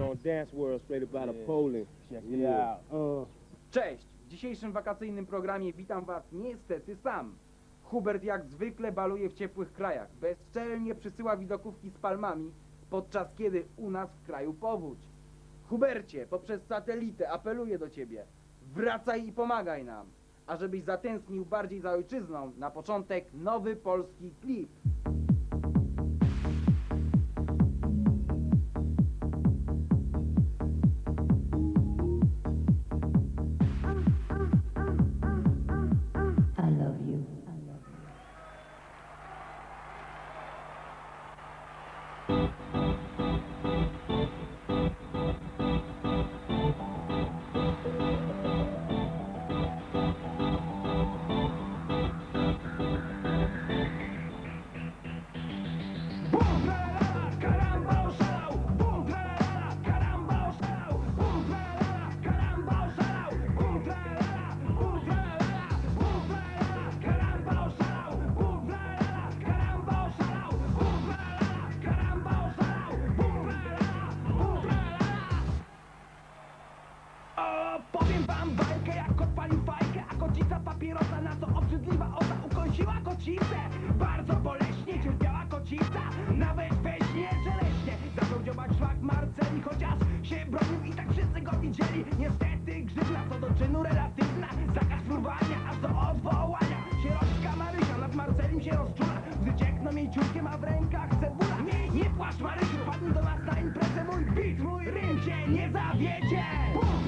on Dance World straight out of. Poland. Check it Yeah. out. Uh, Cześć! W dzisiejszym wakacyjnym programie witam Was niestety sam. Hubert jak zwykle baluje w ciepłych krajach. Bezczelnie przysyła widokówki z palmami, podczas kiedy u nas w kraju powódź. Hubercie, poprzez satelitę apeluję do Ciebie. Wracaj i pomagaj nam. A żebyś zatęsknił bardziej za ojczyzną, na początek nowy polski klip. Kocicę. Bardzo boleśnie cierpiała kocica, nawet we śnie żeleśnie. Zaczął działać szlak Marceli, chociaż się bronił i tak wszyscy go widzieli. Niestety grzywna co do czynu relatywna, zakaz fruwania, aż do odwołania. Sieroczka Marysia nad Marcelim się rozczula, gdy ciekną jej ciurkiem, a w rękach cebula. Nie, nie płacz Marysiu, wpadnij do nas na imprezę, mój beat, mój rym cię nie zawiedzie. Bum,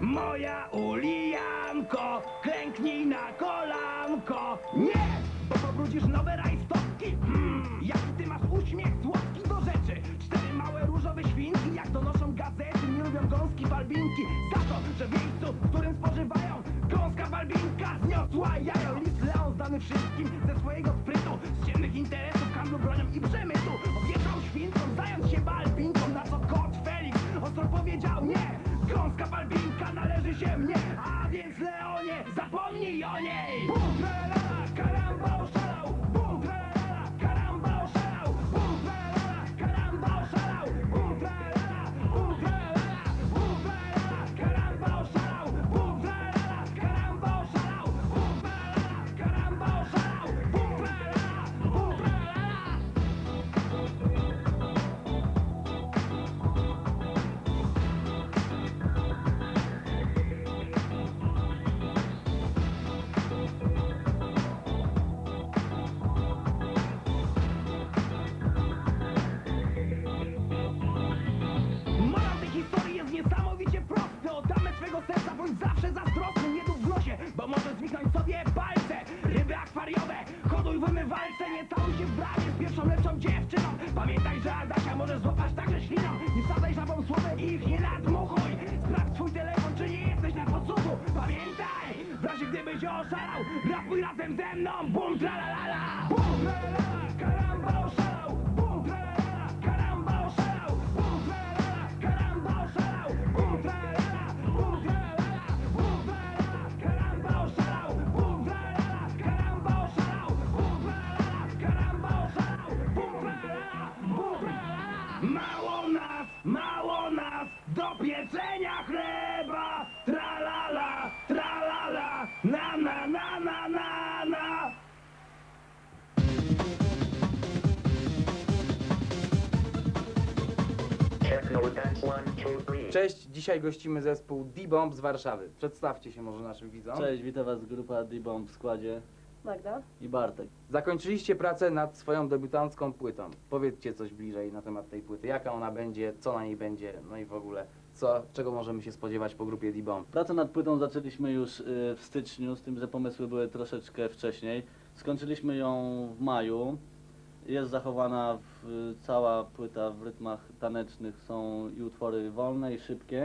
Moja Ulijanko, klęknij na kolanko. Nie, bo pobrudzisz nowe rajstopki. Mm, jaki ty masz uśmiech słodki do rzeczy. Cztery małe różowe świnki, jak donoszą gazety, nie lubią gąski balbinki. Za to, że w miejscu, w którym spożywają, gąska balbinka zniosła jajo. List Leon znany wszystkim ze swojego sprytu, z ciemnych interesów, handlu bronią i przemytu. A więc Leonie, zapomnij o niej! Całuj się w bramie z pierwszą lepszą dziewczyną. Pamiętaj, że Adasia możesz złapać także śliną. Nie wsadzaj żabą słowem i ich nie nadmuchuj. Sprawdź swój telefon, czy nie jesteś na podsłuchu Pamiętaj, w razie gdybyś oszalał Rapuj razem ze mną, bum tra la la la. Bum tra pieczenia chleba Tra la la, tra la la Na na na na na na Techno Dance 1, 2, 3. Cześć, dzisiaj gościmy zespół D-Bomb z Warszawy. Przedstawcie się może naszym widzom. Cześć, witam was grupa D-Bomb w składzie Magda? i Bartek. Zakończyliście pracę nad swoją debiutancką płytą. Powiedzcie coś bliżej na temat tej płyty. Jaka ona będzie, co na niej będzie, no i w ogóle, co, czego możemy się spodziewać po grupie D-Bomb. Pracę nad płytą zaczęliśmy już y, w styczniu, z tym, że pomysły były troszeczkę wcześniej. Skończyliśmy ją w maju. Jest zachowana w, cała płyta w rytmach tanecznych, są i utwory wolne i szybkie.